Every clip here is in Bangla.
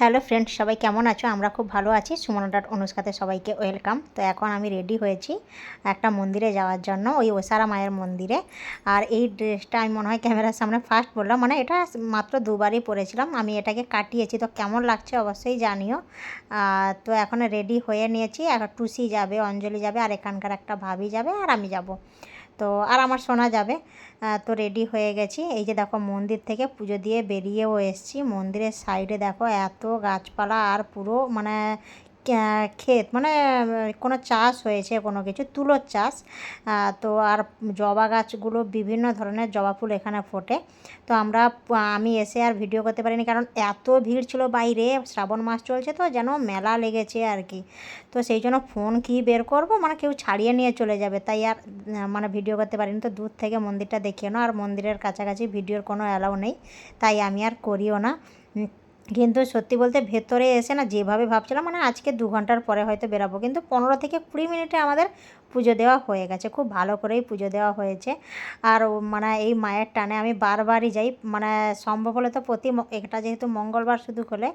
হ্যালো ফ্রেন্ড, সবাই কেমন আছো? আমরা খুব ভালো আছি। সুমন ডট অনুষ্কাতে সবাইকে ওয়েলকাম। তো এখন আমি রেডি হয়েছি একটা মন্দিরে যাওয়ার জন্য, ওই ওসারা মায়ের মন্দিরে। আর এই ড্রেসটা আমি মনে হয় ক্যামেরার সামনে ফার্স্ট বললাম। মানে এটা মাত্র দুবারই পরেছিলাম। আমি এটাকে কাটিয়েছি। তো কেমন লাগছে অবশ্যই জানিও। তো এখন রেডি হয়ে নিয়েছি। এখন টুসি যাবে, অঞ্জলি যাবে, আর এখানকার একটা ভাবি যাবে, আর আমি যাব। তো আর আমার শোনা যাবে। তো রেডি হয়ে গেছি। এই যে দেখো মন্দির থেকে পুজো দিয়ে বেরিয়েও এসছি। মন্দিরের সাইডে দেখো এত গাছপালা আর পুরো মানে ক্ষেত মানে কোনো চাষ হয়েছে কোনো কিছু, তুলোর চাষ তো আর জবা গাছগুলো বিভিন্ন ধরনের জবা ফুল এখানে ফোটে। তো আমরা, আমি এসে আর ভিডিও করতে পারিনি, কারণ এত ভিড় ছিল বাইরে, শ্রাবণ মাস চলছে তো, যেন মেলা লেগেছে আর কি। তো সেই জন্য ফোন কি বের করব? মানে কেউ ছাড়িয়ে নিয়ে চলে যাবে, তাই আর মানে ভিডিও করতে পারিনি। তো দূর থেকে মন্দিরটা দেখিও না, আর মন্দিরের কাছাকাছি ভিডিওর কোনো অ্যালাউ নেই, তাই আমি আর করিও না। কিন্তু সত্যি বলতে ভেতরে এসে না যেভাবে ভাবছিলাম মানে আজকে দু ঘণ্টার পরে হয়তো বেরাবো। কিন্তু পনেরো থেকে কুড়ি মিনিটে আমাদের পুজো দেওয়া হয়ে গেছে। খুব ভালো করেই পুজো দেওয়া হয়েছে। আর মানে এই মায়ের টানে আমি বারবারই যাই। মানে সম্ভব হলে তো প্রতি এটা যেহেতু মঙ্গলবার শুধু হলে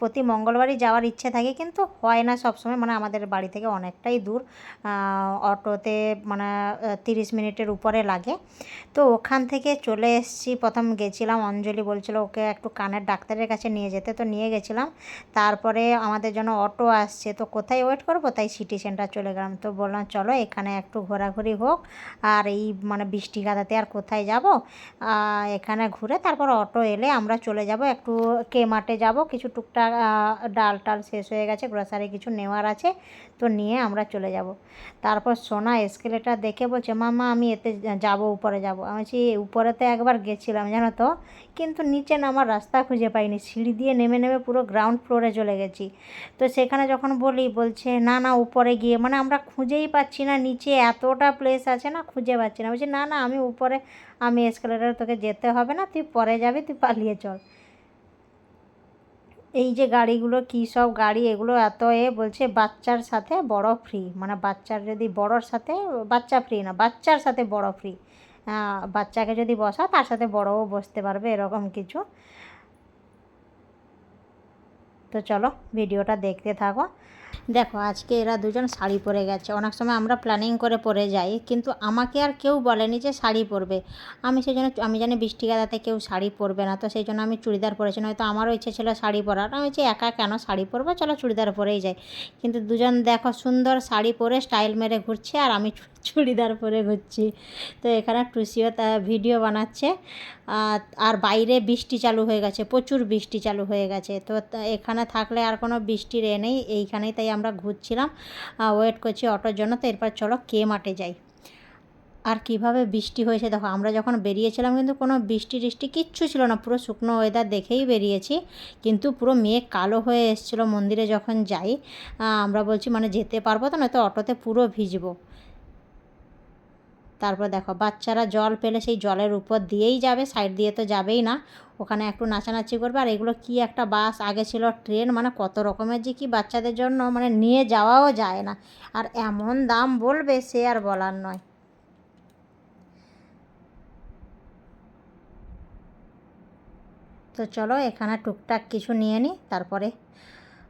প্রতি মঙ্গলবারই যাওয়ার ইচ্ছে থাকে। কিন্তু হয় না সবসময়। মানে আমাদের বাড়ি থেকে অনেকটাই দূর। অটোতে মানে তিরিশ মিনিটের উপরে লাগে। তো ওখান থেকে চলে এসেছি। প্রথম গেছিলাম। অঞ্জলি বলছিল ওকে একটু কানের ডাক্তারের কাছে নিয়ে যেতে। তো নিয়ে গেছিলাম। তারপরে আমাদের জন্য অটো আসছে। তো কোথায় ওয়েট করব? তাই সিটি সেন্টার চলে গেলাম। তো বললাম চলো এখানে একটু ঘোরাঘুরি হোক। আর এই মানে বৃষ্টি কাদাতে আর কোথায় যাব? এখানে ঘুরে তারপর অটো এলে আমরা চলে যাব। একটু কে মাঠে যাব। কিছু টুকটাক ডাল টাল শেষ হয়ে গেছে। গ্রসারি কিছু নেওয়ার আছে। তো নিয়ে আমরা চলে যাব। তারপর সোনা এসকেলেটার দেখে বলছে, মামা, আমি এতে যাব, উপরে যাব। আমি বলছি উপরে তো একবার গেছিলাম, জানো তো? কিন্তু নিচে নামার রাস্তা খুঁজে পাইনি। সিঁড়ি দিয়ে নেমে নেমে পুরো গ্রাউন্ড ফ্লোরে চলে গেছি। তো সেখানে যখন বলি, বলছে, না না, উপরে গিয়ে। মানে আমরা খুঁজেই পাচ্ছি না, নিচে এতটা প্লেস আছে না, খুঁজে পাচ্ছি না। বলছি, না না, আমি উপরে, আমি এসকেলেটার তোকে যেতে হবে না, তুই পরে যাবি, তুই পালিয়ে চল। এই যে গাড়িগুলো, কী সব গাড়ি, এগুলো এত এ, বলছে, বাচ্চার সাথে বড় ফ্রি মানে বাচ্চার যদি বড়র সাথে, বাচ্চা ফ্রি না, বাচ্চার সাথে বড় ফ্রি বাচ্চাকে যদি বসা তার সাথে বড়ও বসতে পারবে, এরকম কিছু। তো চলো ভিডিওটা দেখতে থাকো। দেখো, আজকে এরা দুজন শাড়ি পরে গেছে। অনেক সময় আমরা প্ল্যানিং করে পরে যাই, কিন্তু আমাকে আর কেউ বলেনি যে শাড়ি পরবে। আমি সেই জন্য আমি জানি বৃষ্টি গাদাতে কেউ শাড়ি পরবে না, তো সেই জন্য আমি চুড়িদার পরেছি হয়তো আমারও ইচ্ছে ছিল শাড়ি পরার। আমি যে একা কেন শাড়ি পরবো? চলো চুড়িদার পরেই যাই। কিন্তু দুজন দেখো সুন্দর শাড়ি পরে স্টাইল মেরে ঘুরছে, আর আমি চুড়িদার পরে ঘুরছি। তো এখানে টুসিও তা ভিডিও বানাচ্ছে। আর বাইরে বৃষ্টি চালু হয়ে গেছে, প্রচুর বৃষ্টি চালু হয়ে গেছে। তো এখানে থাকলে আর কোনো বৃষ্টির এ নেই, এইখানেই তাই আমরা ঘুরছিলাম। ওয়েট করছি অটোর জন্য, তো এরপর চলো কে মাঠে যাই। আর কীভাবে বৃষ্টি হয়েছে দেখো, আমরা যখন বেরিয়েছিলাম কিন্তু কোনো বৃষ্টি টিষ্টি কিচ্ছু ছিল না, পুরো শুকনো ওয়েদার দেখেই বেরিয়েছি। কিন্তু পুরো মেঘ কালো হয়ে এসেছিল মন্দিরে যখন যাই আমরা বলছি মানে যেতে পারব তো না নয়তো অটোতে পুরো ভিজবো। তারপর দেখো, বাচ্চারা জল পেলে সেই জলের উপর দিয়েই যাবে, সাইড দিয়ে তো যাবেই না। ওখানে একটু নাচানাচি করবে। আর এগুলো কি একটা বাস? আগে ছিল ট্রেন মানে কত রকমের যে কি বাচ্চাদের জন্য মানে নিয়ে যাওয়াও যায় না। আর এমন দাম বলবে, সে আর বলার নয়। তো চলো, এখানে টুকটাক কিছু নিয়ে নিই তারপরে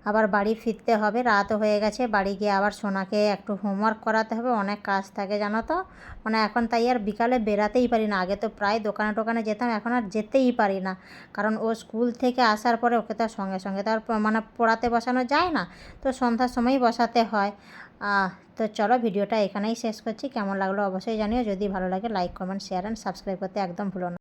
আবার বাড়ি ফিরতে হবে রাতও হয়ে গেছে, বাড়ি গিয়ে আবার সোনাকে একটু হোমওয়ার্ক করাতে হবে, অনেক কাজ থাকে জানো তো? মানে এখন তাই আর বিকালে বেরাতেই পারি না, আগে তো প্রায় দোকানে টোকানে যেতাম, এখন আর যেতেই পারি না। কারণ ও স্কুল থেকে আসার পরে ওকে তো সঙ্গে সঙ্গে তো আর মানে পড়াতে বসানো যায় না, তো সন্ধ্যার সময়ই বসাতে হয়। তো চলো ভিডিওটা এখানেই শেষ করছি, কেমন লাগল অবশ্যই জানিও, যদি ভালো লাগে like, comment share and subscribe করতে একদম ভুলো না।